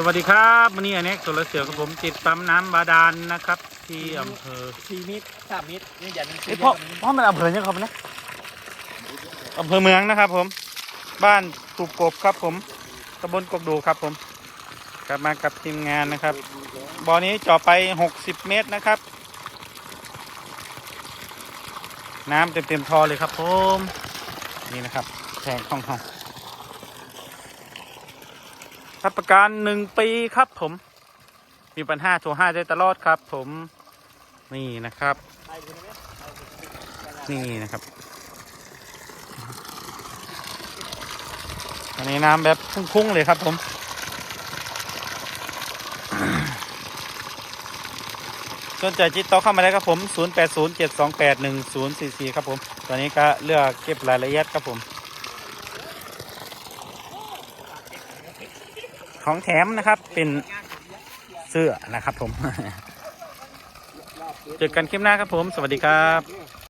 สวัสดีครับวันนี้อเนกโซลาร์เซลล์ครับผมติดปั๊มน้ำบาดาลนะครับ ที่อำเภอสี่มิตรสามมิตรนี่อย่านี้เอ้ยพ่อพ่อมันอำเภอยังครับนะอำเภอเมืองนะครับผม บ้านตูบกบครับผมตำบลกบดูครับผม กลับมากับทีมงานนะครับบ่อนี้เจ่อไป 60 เมตรนะครับ น้ำเต็มเต็มๆทอเลยครับผม นี่นะครับแทงห้องห้อง รับประกันหนึ่งปีครับผม มีปัญหาโทรห้าได้ตลอดครับ ผมนี่นะครับ นี่นะครับอันนี้น้ำแบบพุ่งๆเลยครับผมสนใจจิตต่อเข้ามาได้ครับผม 0807281044 ครับผม ตอนนี้ก็เลือกเก็บรายละเอียดครับผม ของแถมนะครับ เป็นเสื้อนะครับผม เจอกันคลิปหน้าครับผม สวัสดีครับ